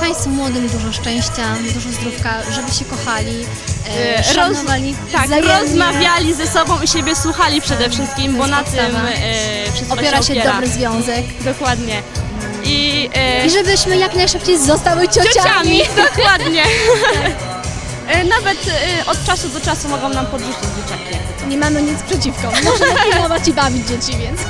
Państwu młodym dużo szczęścia, dużo zdrówka, żeby się kochali, e, roz- szanowali Tak, rozmawiali ze sobą i siebie słuchali przede wszystkim, bo jest na tym e, wszystko Opiera się dobry związek. Dokładnie. I, e, I żebyśmy jak najszybciej zostały ciociami. ciociami, dokładnie. E, Nawet e, od czasu do czasu mogą nam podrzucić dzieciaki. Nie mamy nic przeciwko. Możemy pilnować i bawić dzieci, więc...